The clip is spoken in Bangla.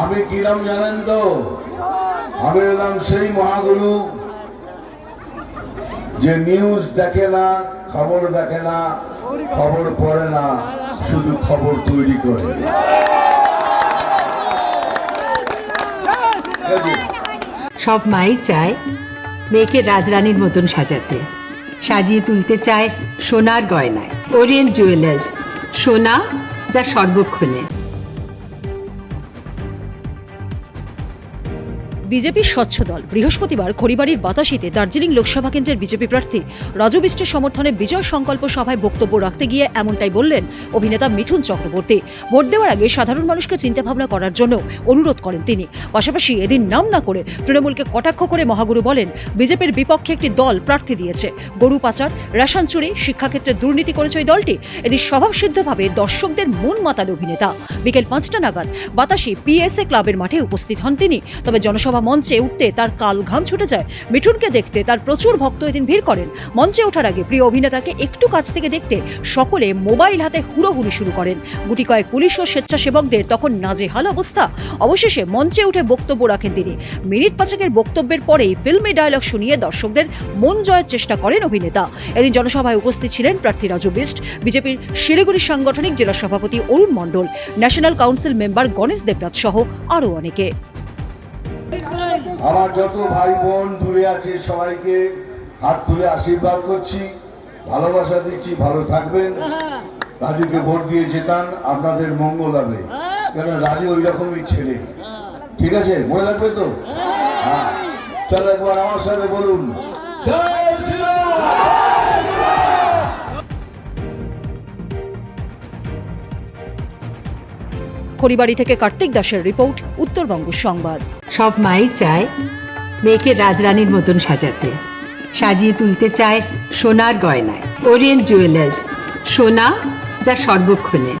আমি কি নাম জানেন তো? আমি হলাম সেই মহাগুরু যে নিউজ দেখে না, খবর দেখে না, খবর পড়ে না, শুধু খবর তৈরি করে। সব মাই চায় মেয়েকে রাজরানীর মতন সাজাতে। সাজিয়ে তুলতে চায় সোনার গয়নায়। ওরিয়েন্ট জুয়েলার্স, সোনা যা সর্বক্ষণে। বিজেপির স্বচ্ছ দল। বৃহস্পতিবার খড়িবাড়ির বাতাসিতে দার্জিলিং লোকসভা কেন্দ্রের বিজেপি প্রার্থী রাজু বিষ্টের সমর্থনে বিজয় সংকল্প সভায় বক্তব্য রাখতে গিয়ে এমনটাই বললেন অভিনেতা মিঠুন চক্রবর্তী। ভোট দেওয়ার আগে সাধারণ মানুষকে চিন্তা ভাবনা করার জন্য অনুরোধ করেন তিনি। পাশাপাশি এদিন নাম না করে তৃণমূলকে কটাক্ষ করে মহাগুরু বলেন, বিজেপির বিপক্ষে একটি দল প্রার্থী দিয়েছে। গরু পাচার, রেশন চুরি, শিক্ষাক্ষেত্রে দুর্নীতি করেছে ওই দলটি। এদিন স্বভাবসিদ্ধভাবে দর্শকদের মন মাতাল অভিনেতা। বিকেল পাঁচটা নাগাদ বাতাসি পিএসএ ক্লাবের মাঠে উপস্থিত হন তিনি। তবে জনসভা মঞ্চে উঠতে তার কাল ঘাম ছুটে যায়। মিঠুনকে দেখতে তার প্রচুর ভক্ত এদিন ভিড় করেন। মঞ্চে ওঠার আগে প্রিয় অভিনেতাকে একটু কাছ থেকে দেখতে সকলে মোবাইল হাতে হুড়োহুড়ি শুরু করেন। গুটি কয়েক পুলিশ ও স্বেচ্ছাসেবকদের তখন নাজেহাল অবস্থা। অবশেষে মঞ্চে উঠে বক্তব্য রাখেন তিনি। মিনিট পাঁচেকের বক্তব্যের পরেই ফিল্মি ডায়লগ শুনিয়ে দর্শকদের মন জয়ের চেষ্টা করেন অভিনেতা। এদিন জনসভায় উপস্থিত ছিলেন প্রার্থী রাজু বিস্ট, বিজেপির শিলিগুড়ি সাংগঠনিক জেলা সভাপতি Arun Mondal, national council member Ganesh Debnath সহ আরও অনেকে। আমার যত ভাই বোন দূরে আছে সবাইকে হাত তুলে আশীর্বাদ করছি ভালোবাসা দিচ্ছি ভালো থাকবেন। রাজুকে ভোট দিয়ে যেতান আপনাদের মঙ্গল হবে। কেন রাজু ওই রকমই ছেলে। ঠিক আছে? মনে রাখবে তো? হ্যাঁ। চলো একবার আমার সাথে বলুন। জয় খড়িবাড়ি থেকে কার্তিক দাসের রিপোর্ট, উত্তরবঙ্গ সংবাদ। সব মাই চায় মেয়েকে রাজরানীর মতন সাজাতে। সাজিয়ে তুলতে চায় সোনার গয়নায়। ওরিয়েন্ট জুয়েলার্স, সোনা যা সর্বক্ষণে।